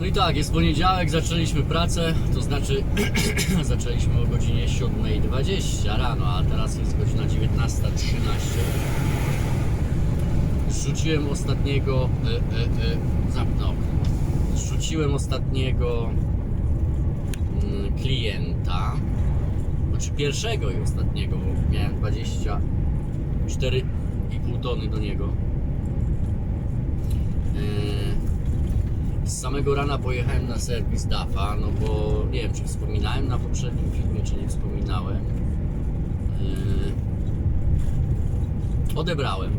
No i tak, jest poniedziałek, zaczęliśmy pracę, to znaczy zaczęliśmy o godzinie 7.20 rano, a teraz jest godzina 19.13. Zrzuciłem ostatniego, e, e, e, zamknę okno. Zrzuciłem ostatniego mm, klienta, znaczy pierwszego i ostatniego, bo miałem 24,5 tony do niego. Yy, z samego rana pojechałem na serwis DAFA, no bo nie wiem, czy wspominałem na poprzednim filmie, czy nie wspominałem. Yy, odebrałem.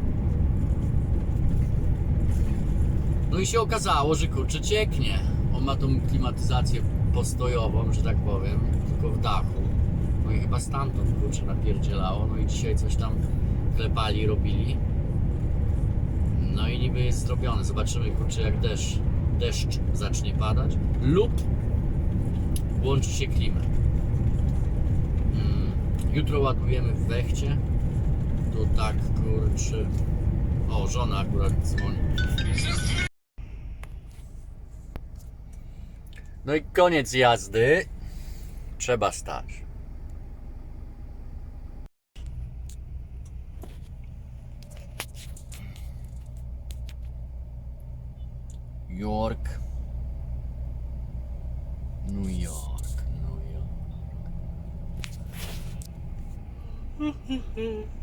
No i się okazało, że kurczę cieknie. On ma tą klimatyzację postojową, że tak powiem, tylko w dachu. No i chyba stamtąd kurczę napierdzielało. No i dzisiaj coś tam klepali, robili. No i niby jest zrobione. Zobaczymy kurczę jak deszcz, deszcz zacznie padać lub włączy się klimę. Mm, Jutro ładujemy w wechcie. To tak kurczę. O, żona akurat dzwoni. No i koniec jazdy. Trzeba stać. York. New York, New York.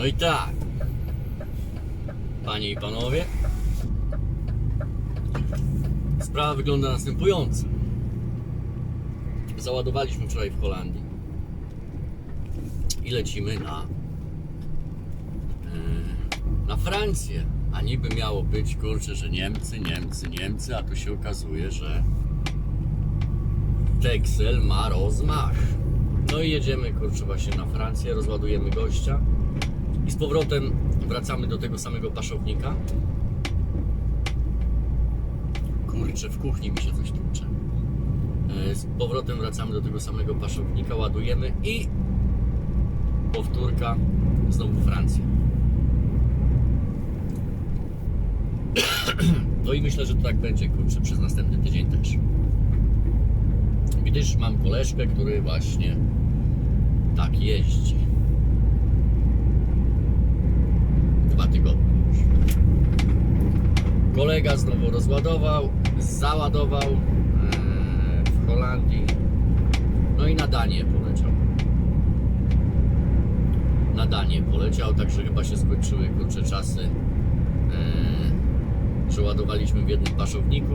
No i tak. Panie i panowie. Sprawa wygląda następująco. Załadowaliśmy wczoraj w Holandii. I lecimy na e, na Francję. A niby miało być, kurczę, że Niemcy, Niemcy, Niemcy, a tu się okazuje, że Texel ma rozmach. No i jedziemy, kurczę, właśnie na Francję, rozładujemy gościa i z powrotem wracamy do tego samego paszownika. Kurczę, w kuchni mi się coś tłucze. E, Z powrotem wracamy do tego samego paszownika, ładujemy i powtórka znowu Francja. No i myślę, że to tak będzie, kurczę, przez następny tydzień też. Gdyż mam koleżkę, który właśnie tak jeździ. Dwa tygodnie już. Kolega znowu rozładował, załadował e, w Holandii. No i na Danię poleciał. Na Danię poleciał, także chyba się skończyły kurcze czasy. E, że ładowaliśmy w jednym paszowniku.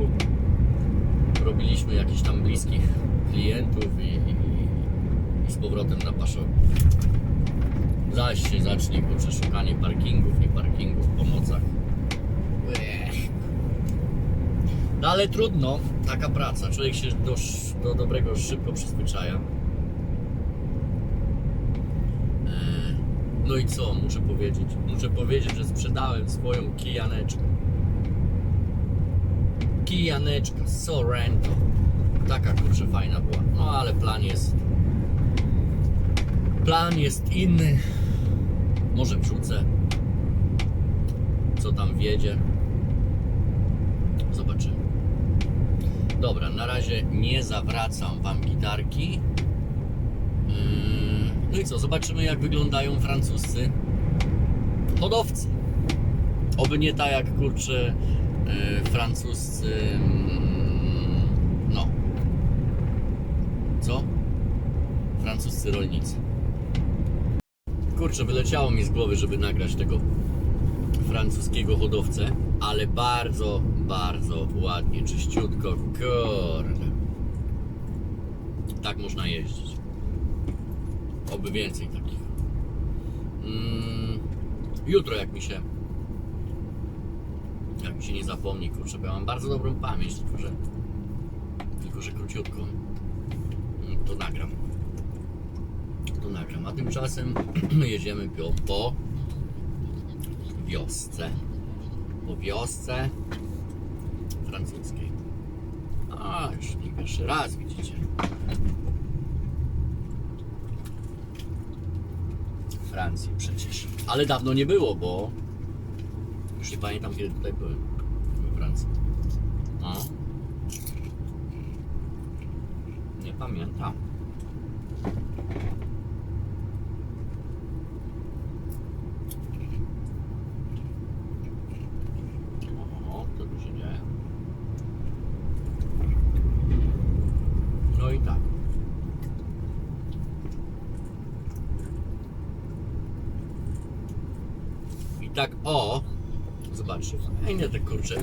Robiliśmy jakichś tam bliskich klientów i, i, i z powrotem na paszownik. Zaś się zacznie kurczę szukanie parkingów, nie parkingów, pomocach. No ale trudno, taka praca. Człowiek się do, do dobrego szybko przyzwyczaja. Eee, No i co muszę powiedzieć? Muszę powiedzieć, że sprzedałem swoją kijaneczkę. Kijaneczka Sorento. Taka kurczę fajna była. No ale plan jest. Plan jest inny. Może wrzucę. Co tam wiedzie. Zobaczymy. Dobra, na razie nie zawracam wam gitarki. Yy, No i co, zobaczymy jak wyglądają francuscy hodowcy. Oby nie tak jak kurczę yy, francuscy. mm, No. Co? Francuscy rolnicy. kurczę, wyleciało mi z głowy, żeby nagrać tego francuskiego hodowcę, ale bardzo, bardzo ładnie, czyściutko, kurde. Tak można jeździć. Oby więcej takich. Mm, jutro jak mi się jak mi się nie zapomni, kurczę, bo ja mam bardzo dobrą pamięć, tylko że tylko że króciutko. Mm, To nagram. To nagram. A tymczasem jedziemy po, po wiosce. Po wiosce francuskiej. A, już nie pierwszy raz widzicie. Francji przecież. Ale dawno nie było, bo już nie pamiętam kiedy tutaj byłem. We Francji. No. Nie pamiętam. O, to tu się dzieje. No i tak. I tak, o, zobaczcie, fajne te kurcze,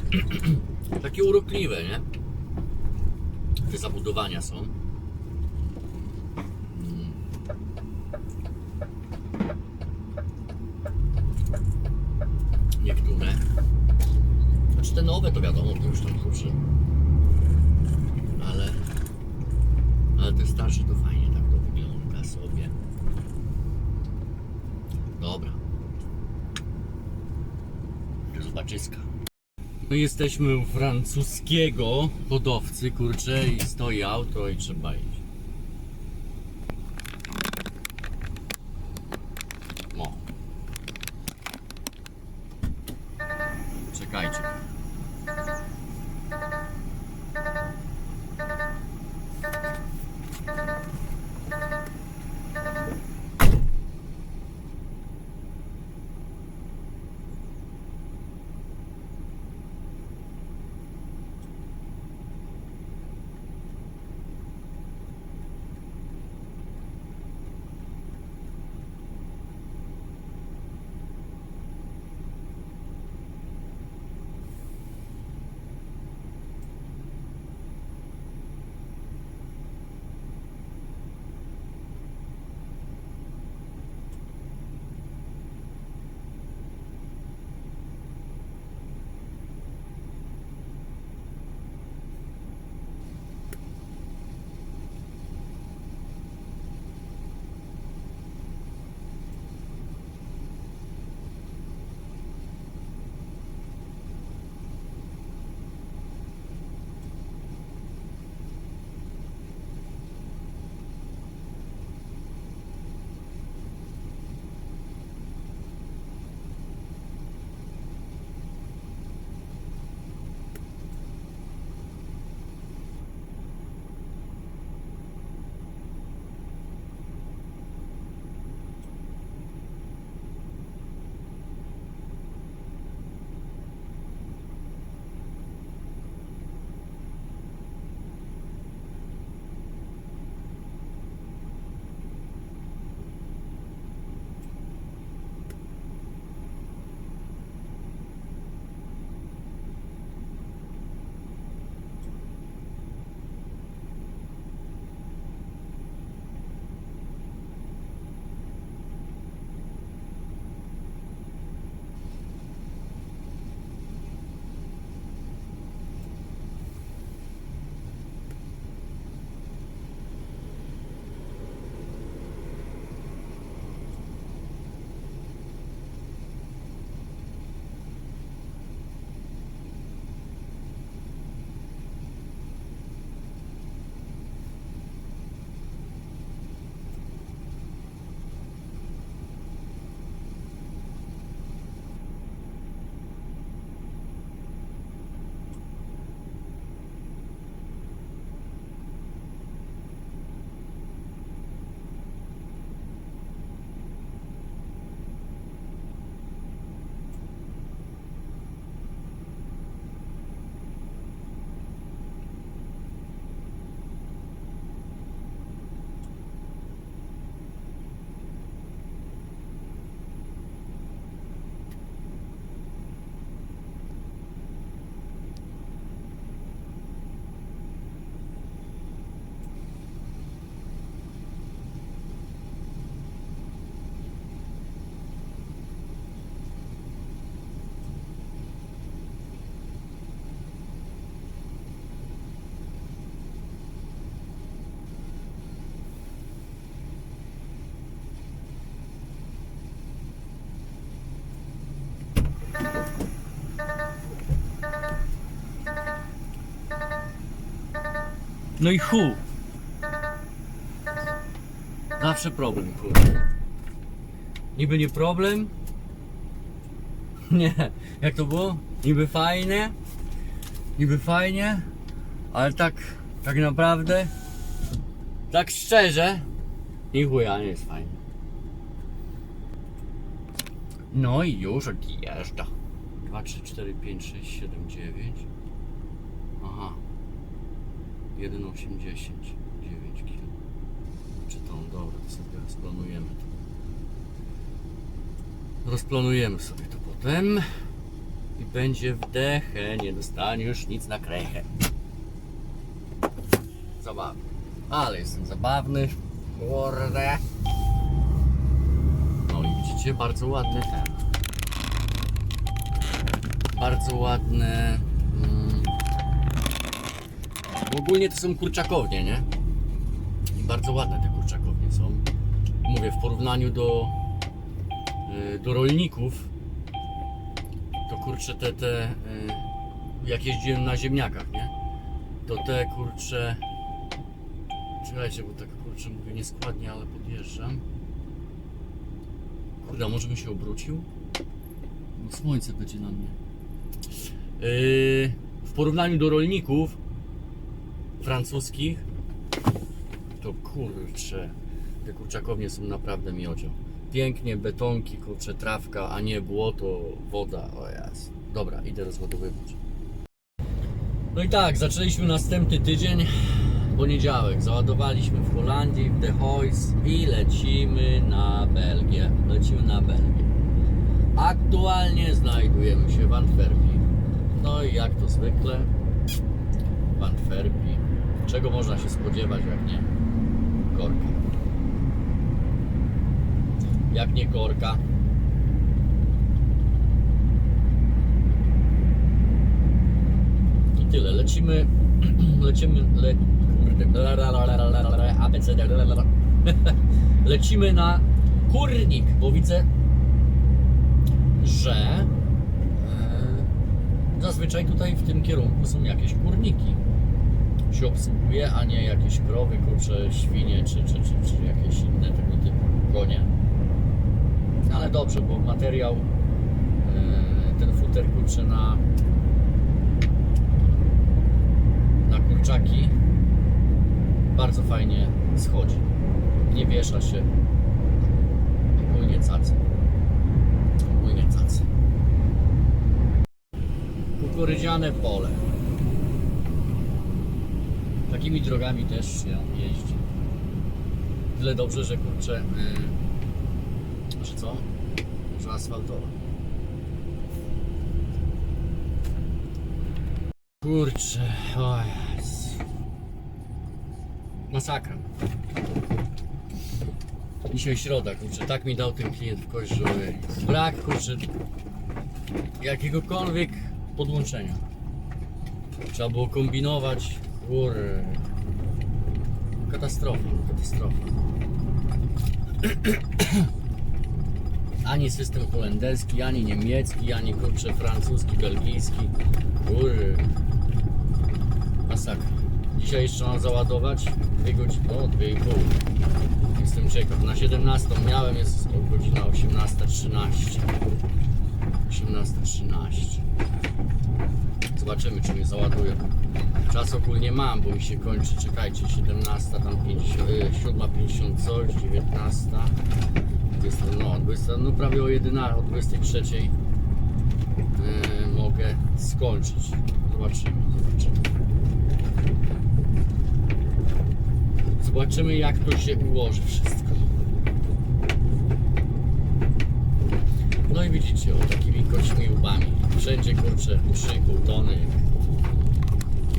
takie urokliwe, nie? Te zabudowania są. Mm. Niektóre. Znaczy te nowe to wiadomo, to już tam kurczę. Ale, ale te starsze to fajnie tak to wygląda sobie. Dobra. Do zobaczyska. No jesteśmy u francuskiego hodowcy, kurczę, i stoi auto i trzeba iść. No i chu. Zawsze problem, kurde. Niby nie problem. Nie, jak to było? Niby fajnie. Niby fajnie. Ale tak, tak naprawdę. Tak szczerze. I chuja nie jest fajnie. No i już odjeżdża. 2, 3, 4, 5, 6, 7, 9. Aha. 1, 8, 10. 9 kg. Czy tą, dobra, to sobie rozplanujemy to. Rozplanujemy sobie to potem. I będzie wdechę, nie dostanie już nic na krechę. Zabawny. Ale jestem zabawny. Kurde. No i widzicie, bardzo ładny ten. Bardzo ładne. Bo ogólnie to są kurczakownie, nie? I bardzo ładne te kurczakownie są. Mówię, w porównaniu do, y, do rolników, to kurcze te, te y, jak jeździłem na ziemniakach, nie? To te kurcze. Czekajcie, bo tak kurczę mówię nieskładnie, ale podjeżdżam. Kurde, może bym się obrócił? No słońce będzie na mnie. Yy, w porównaniu do rolników francuskich, to kurcze, te kurczakownie są naprawdę miodzio. Pięknie, betonki, kurcze, trawka, a nie błoto, woda, o jas. Dobra, idę rozładowywać. No i tak, zaczęliśmy następny tydzień, poniedziałek. Załadowaliśmy w Holandii, w De Hoys i lecimy na Belgię. Lecimy na Belgię. Aktualnie znajdujemy się w Antwerpii. No i jak to zwykle w Antwerpii. Czego można się spodziewać, jak nie korka? Jak nie korka? I tyle. Lecimy, lecimy, le, lecimy na kurnik, bo widzę, że e, zazwyczaj tutaj w tym kierunku są jakieś kurniki się obsługuje, a nie jakieś krowy, kurcze, świnie czy, czy, czy, czy jakieś inne tego typu konie. Ale dobrze, bo materiał e, ten futer kurcze na na kurczaki bardzo fajnie schodzi. Nie wiesza się. Ogólnie cacy. Ogólnie cacy. Kukurydziane pole. Takimi drogami też się jeździ. Tyle dobrze, że kurczę. Yy, że co? Że asfaltowe. Kurczę, o Jezu. Masakra. Dzisiaj środa, kurczę, tak mi dał ten klient w kość, że brak, kurczę, jakiegokolwiek podłączenia. Trzeba było kombinować, kurde. Katastrofa, katastrofa. Ani system holenderski, ani niemiecki, ani kurczę francuski, belgijski. Kurde. Masakra. Dzisiaj jeszcze mam załadować 2 godziny, no 2,5. Jestem ciekaw. Na 17 miałem, jest godzina 18.13. 18.13. Zobaczymy, czy mnie załadują. Czas ogólnie mam, bo mi się kończy, czekajcie, 17, tam 50, y, 7.50 coś, 19. 20, no, 20, no prawie o 11, o 23 yy, mogę skończyć. Zobaczymy, zobaczymy. Zobaczymy jak to się ułoży wszystko. No i widzicie, o takimi koćmi łbami. Wszędzie kurczę 3,5 tony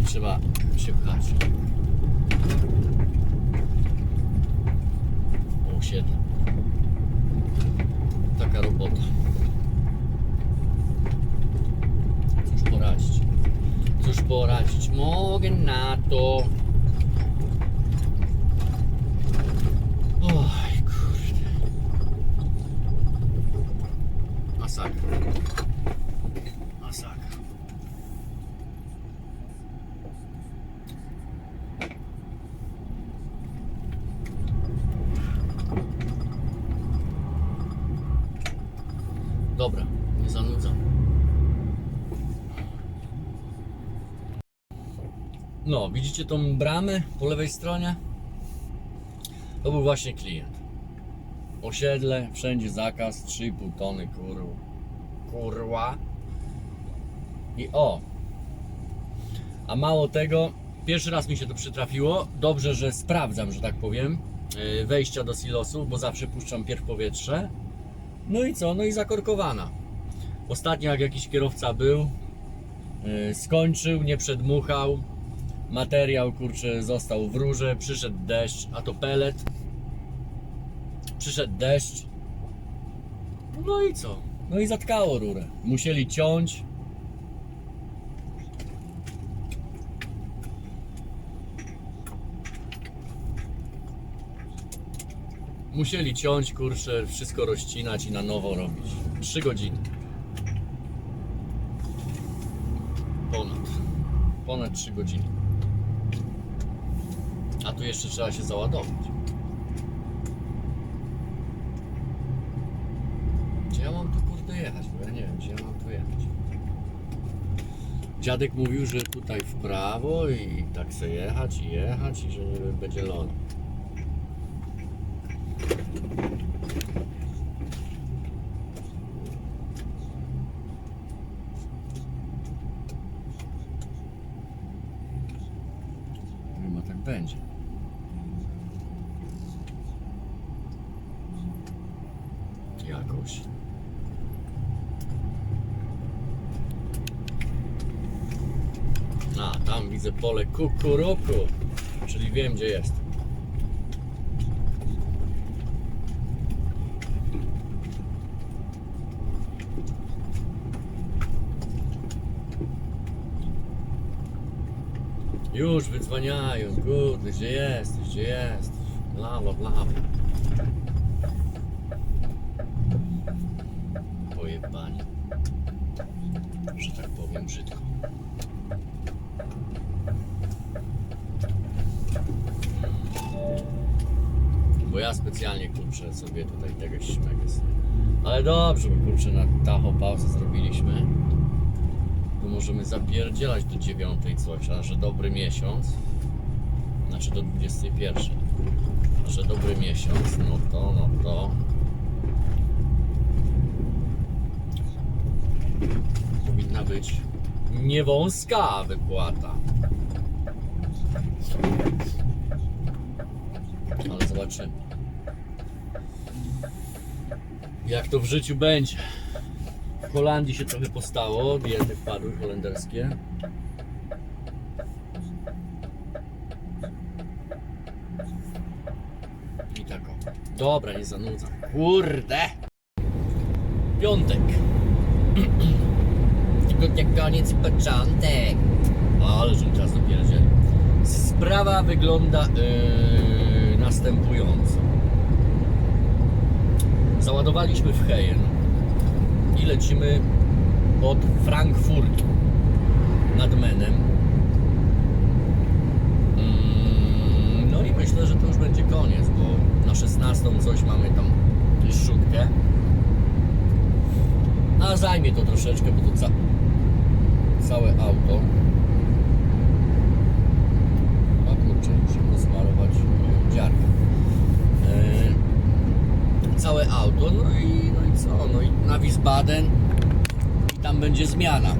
trzeba się pchać. O 7. Taka robota. Cóż poradzić? Cóż poradzić? Mogę na to. Oj, kurde. Masakra. Masakra. Dobra, nie zanudzam. No, widzicie tą bramę po lewej stronie? To był właśnie klient. Osiedle, wszędzie zakaz, 3,5 tony kur... kurła. I o! A mało tego, pierwszy raz mi się to przytrafiło. Dobrze, że sprawdzam, że tak powiem, yy, wejścia do silosu, bo zawsze puszczam pierw powietrze. No i co? No i zakorkowana. Ostatnio jak jakiś kierowca był, yy, skończył, nie przedmuchał, materiał kurczę został w rurze, przyszedł deszcz, a to pelet. Przyszedł deszcz. No i co? No i zatkało rurę. Musieli ciąć. Musieli ciąć, kurczę, wszystko rozcinać i na nowo robić. 3 godziny. Ponad. Ponad 3 godziny. A tu jeszcze trzeba się załadować. Gdzie ja mam tu kurde jechać? Bo ja nie wiem, gdzie ja mam tu jechać. Dziadek mówił, że tutaj w prawo i tak chcę jechać i jechać i że nie będzie ląd. Chyba tak będzie. Jakoś. A, tam widzę pole kukuruku, czyli wiem gdzie jest. Już wydzwaniają, kurde, gdzie jesteś, gdzie jesteś? Lawa, lawa. Pojebani. Że tak powiem brzydko. Bo ja specjalnie kurczę sobie tutaj tego śmegę sobie. Ale dobrze, bo kurczę na tacho pauzę zrobiliśmy. Tu możemy zapierdzielać do dziewiątej coś, a że dobry miesiąc. Znaczy do 21. A że dobry miesiąc, no to, no to. Powinna być niewąska wypłata. Ale zobaczymy. Jak to w życiu będzie. W Holandii się trochę postało, diety wpadły holenderskie. I tak o. Dobra, nie zanudzam. Kurde! Piątek. Tygodnia koniec i początek. Ale że czas dopierdzieli. Sprawa wygląda yy, następująco. Załadowaliśmy w Hejen i lecimy od Frankfurtu nad Menem. Mm, No i myślę, że to już będzie koniec, bo na 16 coś mamy tam szutkę. A zajmie to troszeczkę, bo to ca całe auto. A kurczę, muszę posmarować dziarkę. Yy, całe auto, no i, no i co? No i na Wiesbaden i tam będzie zmiana.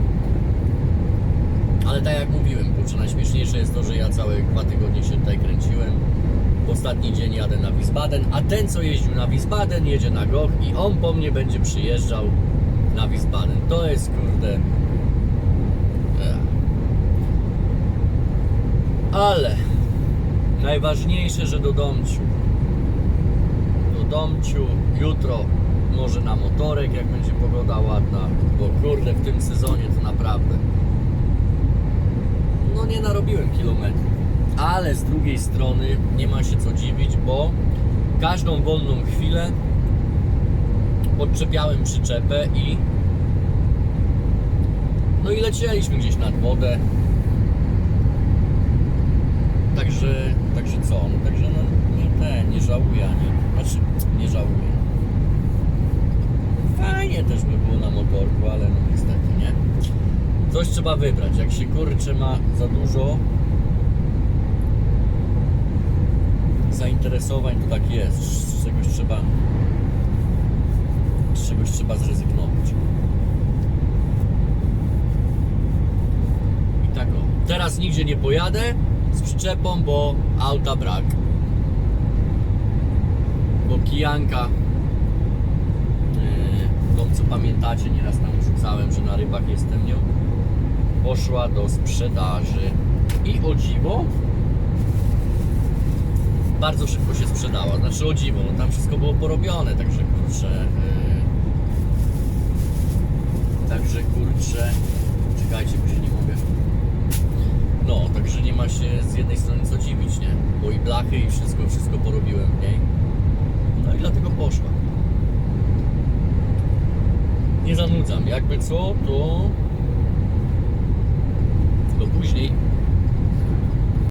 Ale tak jak mówiłem, kurczę, najśmieszniejsze jest to, że ja całe dwa tygodnie się tutaj kręciłem. W ostatni dzień jadę na Wiesbaden, a ten co jeździł na Wiesbaden jedzie na Goch i on po mnie będzie przyjeżdżał na Wiesbaden. To jest kurde. Ech. Ale najważniejsze, że do domciu. Do domciu jutro może na motorek, jak będzie pogoda ładna, bo kurde w tym sezonie to naprawdę no nie narobiłem kilometrów. Ale z drugiej strony nie ma się co dziwić, bo każdą wolną chwilę podczepiałem przyczepę i no i lecieliśmy gdzieś nad wodę. Także, także co? No, także no nie nie żałuję ani, znaczy nie żałuję. Fajnie też by było korku, ale no niestety, nie? Coś trzeba wybrać. Jak się kurczę ma za dużo zainteresowań, to tak jest. Z czegoś trzeba z czegoś trzeba zrezygnować. I tak o. Teraz nigdzie nie pojadę z przyczepą, bo auta brak. Kijanka yy, tą co pamiętacie, nieraz tam rzucałem, że na rybach jestem nią poszła do sprzedaży i o dziwo bardzo szybko się sprzedała. Znaczy o dziwo, no tam wszystko było porobione, także kurczę. Yy, także kurczę. Czekajcie, bo się nie mogę. No, także nie ma się z jednej strony co dziwić, nie? Bo i blachy i wszystko, wszystko porobiłem w niej. Dlatego poszła. Nie zanudzam. Jakby co, to to później